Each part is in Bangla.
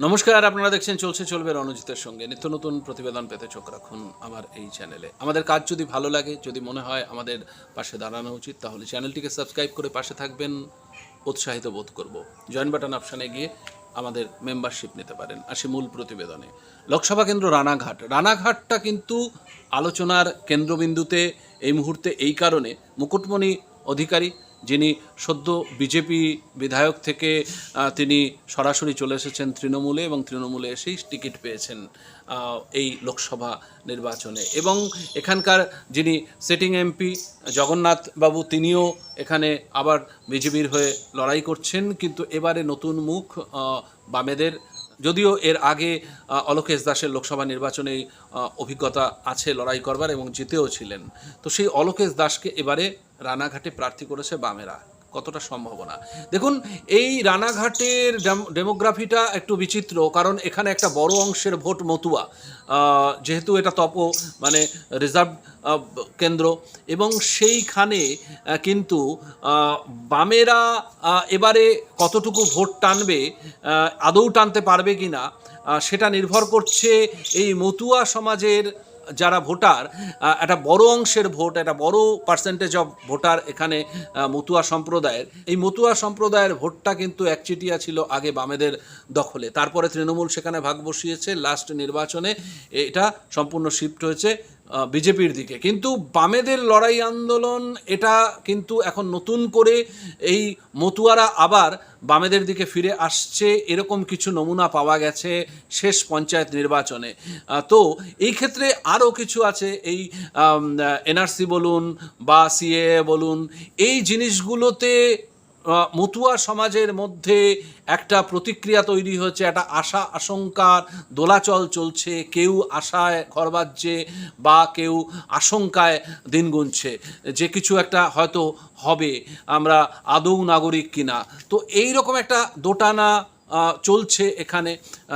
নমস্কার, আপনারা দেখছেন চলছে, চলবে রণজিতের সঙ্গে। নিত্য নতুন প্রতিবেদন পেতে চোখ রাখুন আমার এই চ্যানেলে। আমাদের কাজ যদি ভালো লাগে, যদি মনে হয় আমাদের পাশে দাঁড়ানো উচিত, তাহলে চ্যানেলটিকে সাবস্ক্রাইব করে পাশে থাকবেন। উৎসাহিত বোধ করব। জয়েন বাটন অপশানে গিয়ে আমাদের মেম্বারশিপ নিতে পারেন। আসি মূল প্রতিবেদনে। লোকসভা কেন্দ্র রানাঘাট। রানাঘাটটা কিন্তু আলোচনার কেন্দ্রবিন্দুতে এই মুহূর্তে এই কারণে মুকুটমণি অধিকারী যিনি সদ্য বিজেপি বিধায়ক থেকে তিনি সরাসরি চলে এসেছেন তৃণমূলে এবং তৃণমূলে এসেই টিকিট পেয়েছেন এই লোকসভা নির্বাচনে। এবং এখানকার যিনি সিটিং এমপি জগন্নাথ বাবু, তিনিও এখানে আবার বিজেপির হয়ে লড়াই করছেন, কিন্তু এবারে নতুন মুখ বামেদের যদিও এর আগে অলকেশ দাসের লোকসভা নির্বাচনে অভিজ্ঞতা আছে লড়াই করবার এবং জিতেও ছিলেন। তো সেই অলোকেশ দাসকে এবারে রানাঘাটে প্রার্থী করেছে বামেরা। কতটা সম্ভাবনা। দেখুন, এই রানাঘাটের ডেম- ডেমোগ্রাফিটা একটু বিচিত্র, কারণ এখানে একটা বড় অংশের ভোট মতুয়া যেহেতু এটা তপ মানে রিজার্ভ কেন্দ্র, এবং সেইখানে কিন্তু বামেরা এবারে কতটুকু ভোট টানবে আদৌ টানতে পারবে কি না সেটা নির্ভর করছে এই মতুয়া সমাজের যারা ভোটার একটা বড় অংশের ভোট, একটা বড় পার্সেন্টেজ অফ ভোটার এখানে মতুয়া সম্প্রদায়ের। এই মতুয়া সম্প্রদায়ের ভোটটা কিন্তু একচেটিয়া ছিল আগে বামেদের দখলে। তারপরে তৃণমূল সেখানে ভাগ বসিয়েছে লাস্ট নির্বাচনে। এটা সম্পূর্ণ শিফট হয়েছে। বিজেপির দিকে। কিন্তু বামেদের লড়াই আন্দোলন, এটা কিন্তু এখন নতুন করে এই মতুয়ারা আবার বামেদের দিকে ফিরে আসছে, এরকম কিছু নমুনা পাওয়া গেছে শেষ পঞ্চায়েত নির্বাচনে। তো এই ক্ষেত্রে আরও কিছু আছে, এই এনআরসি বলুন বা সিএ বলুন, এই জিনিসগুলোতে মতুয়া সমাজের মধ্যে একটা প্রতিক্রিয়া তৈরি হচ্ছে একটা আশা আশঙ্কার দোলাচল চলছে, কেউ আশায় ঘর বাজছে বা কেউ আশঙ্কায় দিন গুনছে, যে কিছু একটা হয়তো হবে, আমরা আদৌ নাগরিক কিনা। তো এই রকম একটা দোটানা চলছে এখানে।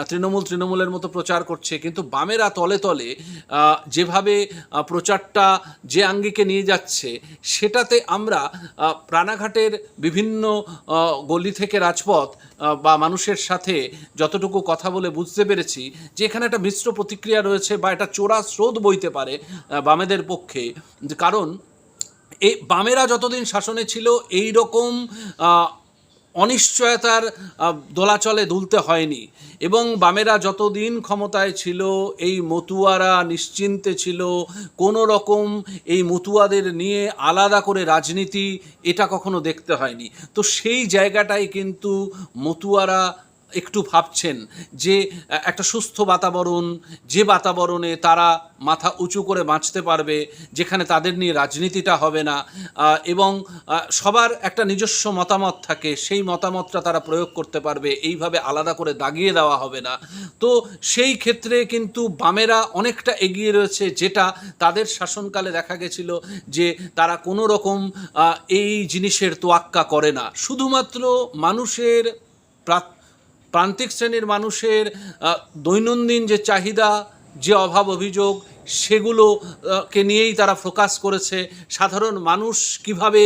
তৃণমূল তৃণমূলের মতো প্রচার করছে। কিন্তু বামেরা তলে তলে যেভাবে প্রচারটা যে আঙ্গিকে নিয়ে যাচ্ছে সেটাতে আমরা আহ, রানাঘাটের বিভিন্ন গলি থেকে রাজপথ বা মানুষের সাথে যতটুকু কথা বলে বুঝতে পেরেছি যে এখানে একটা মিশ্র প্রতিক্রিয়া রয়েছে বা একটা চোরা স্রোত বইতে পারে বামেদের পক্ষে। কারণ এই বামেরা যতদিন শাসনে ছিল এই রকম অনিশ্চয়তার দোলাচলে দুলতে হয়নি। এবং বামেরা যতদিন ক্ষমতায় ছিল, এই মতুয়ারা নিশ্চিন্তে ছিল কোনো রকম এই মতুয়াদের নিয়ে আলাদা করে রাজনীতি এটা কখনো দেখতে হয়নি। তো সেই জায়গাটাই কিন্তু মতুয়ারা একটু ভাবছেন যে একটা সুস্থ বাতাবরণ, যে বাতাবরণে তারা মাথা উঁচু করে বাঁচতে পারবে, যেখানে তাদের নিয়ে রাজনীতিটা হবে না এবং সবার একটা নিজস্ব মতামত থাকে, সেই মতামতটা তারা প্রয়োগ করতে পারবে, এইভাবে আলাদা করে দাগিয়ে দেওয়া হবে না। তো সেই ক্ষেত্রে কিন্তু বামেরা অনেকটা এগিয়ে রয়েছে, যেটা তাদের শাসনকালে দেখা গেছিল যে, তারা কোনো রকম এই জিনিসের তোয়াক্কা করে না। শুধুমাত্র মানুষের প্রাত- প্রান্তিক শ্রেণির মানুষের দৈনন্দিন যে চাহিদা যে অভাব অভিযোগ সেগুলো আহ, কে নিয়েই তারা ফোকাস করেছে। সাধারণ মানুষ কীভাবে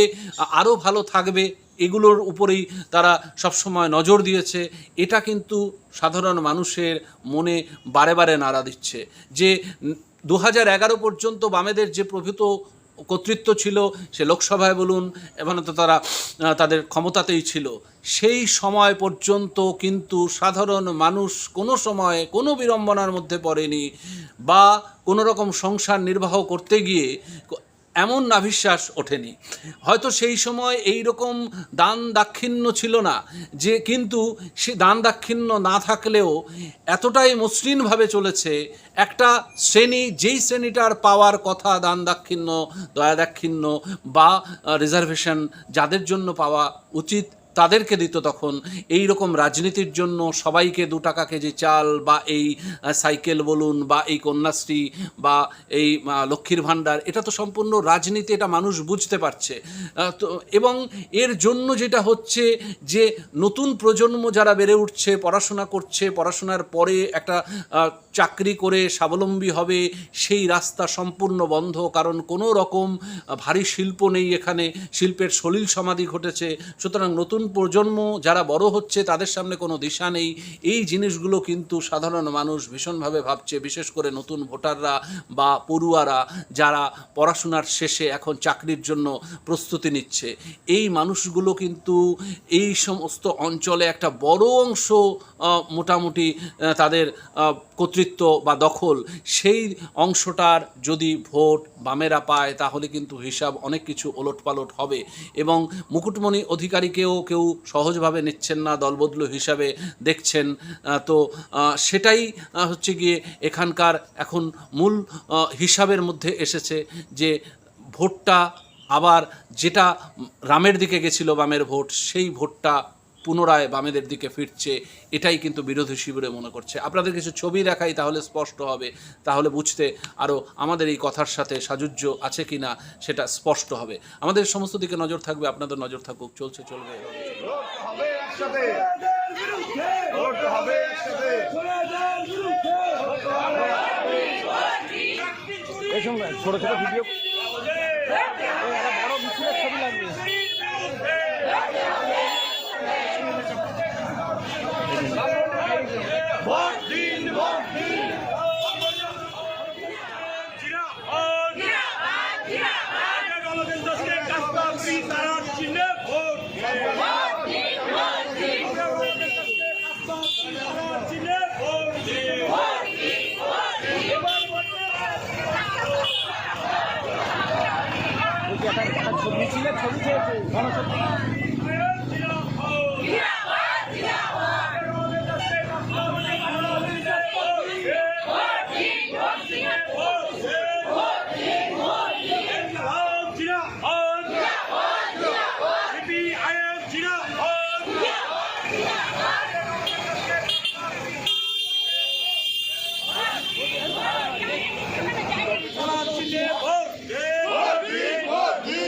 আরও ভালো থাকবে এগুলোর উপরেই তারা সবসময় নজর দিয়েছে। এটা কিন্তু সাধারণ মানুষের মনে বারে বারে নাড়া দিচ্ছে। যে দু হাজার এগারো পর্যন্ত বামেদের যে প্রভূত কর্তৃত্ব ছিল, সে লোকসভায় বলুন এবং তো তারা তাদের ক্ষমতাতেই ছিল। সেই সময় পর্যন্ত কিন্তু সাধারণ মানুষ কোনো সময়ে কোনো বিড়ম্বনার মধ্যে পড়েনি বা কোনো রকম সংসার নির্বাহ করতে গিয়ে এমন নাভিশ্বাস ওঠেনি। হয়তো সেই সময় এই রকম দান দাক্ষিণ্য ছিল না, যে কিন্তু সে দান দাক্ষিণ্য না থাকলেও এতটাই মসৃণভাবে চলেছে, একটা শ্রেণি, যেই শ্রেণীটার পাওয়ার কথা দান দাক্ষিণ্য, দয়া দাক্ষিণ্য বা রিজার্ভেশন যাদের জন্য পাওয়া উচিত তাদেরকে দিত তখন। এই রকম রাজনীতির জন্য সবাইকে দু টাকা কেজি চাল বা এই সাইকেল বলুন বা এই কন্যাশ্রী বা এই লক্ষ্মীর ভাণ্ডার, এটা তো সম্পূর্ণ রাজনীতি, এটা মানুষ বুঝতে পারছে। তো এবং এর জন্য যেটা হচ্ছে যে নতুন প্রজন্ম যারা বেড়ে উঠছে, পড়াশোনা করছে, পড়াশোনার পরে একটা চাকরি করে স্বাবলম্বী হবে, সেই রাস্তা সম্পূর্ণ বন্ধ। কারণ কোনো রকম ভারী শিল্প নেই এখানে, শিল্পের সলিল সমাধি ঘটেছে। সুতরাং নতুন প্রজন্ম যারা বড় হচ্ছে, তাদের সামনে কোনো দিশা নেই। এই জিনিসগুলো কিন্তু সাধারণ মানুষ ভীষণভাবে ভাবছে, বিশেষ করে নতুন ভোটাররা বা পড়ুয়ারা যারা পড়াশোনার শেষে এখন চাকরির জন্য প্রস্তুতি নিচ্ছে। এই মানুষগুলো কিন্তু এই সমস্ত অঞ্চলে একটা বড় অংশ মোটামুটি তাদের কর্তৃত্ব বা দখল। সেই অংশটার যদি ভোট বামেরা পায়, তাহলে কিন্তু হিসাব অনেক কিছু ওলটপালট হবে। এবং মুকুটমণি অধিকারীকেও কেউ সহজভাবে নিচ্ছেন না, দলবদলু হিসাবে দেখছেন তো সেটাই হচ্ছে গিয়ে এখানকার এখন মূল হিসাবের মধ্যে এসেছে যে ভোটটা আবার যেটা রামের দিকে গেছিল বামের ভোট, সেই ভোটটা পুনরায় বামেদের দিকে ফিরছে, এটাই কিন্তু বিরোধী শিবিরে মনে করছে। আপনাদের কিছু ছবি দেখাই তাহলে স্পষ্ট হবে, তাহলে বুঝতে আরও আমাদের এই কথার সাথে সাযুজ্য আছে কি না সেটা স্পষ্ট হবে। আমাদের সমস্ত দিকে নজর থাকবে, আপনাদের নজর থাকুক, চলছে, চলবে। হবে একসাথে। হবে একসাথে। এই সময় ছোট ছোট ভিডিও। বড় মিছিলের ছবি লাগবে। মিছিলের ছবি চেয়েছে গণশক্তি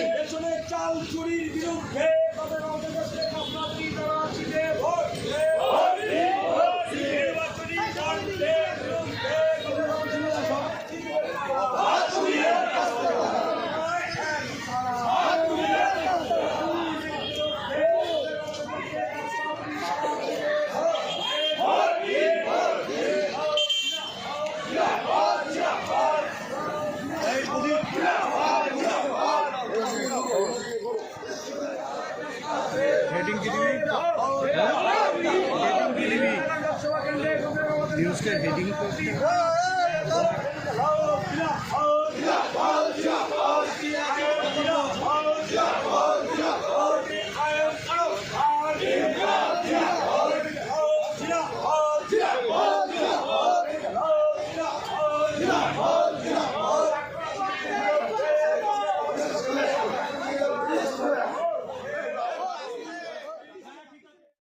পেছনের চাল চুরির বিরুদ্ধে তাদের অন্তর্দেশে আপনার তারা ছিলে ভোট দে। নির্বাচনী বন্ডের বিরুদ্ধে তাদের অন্তর্দেশে সব হেডিং কি দিবি হেডিং কি দিবি নিউজকে হেডিং করতে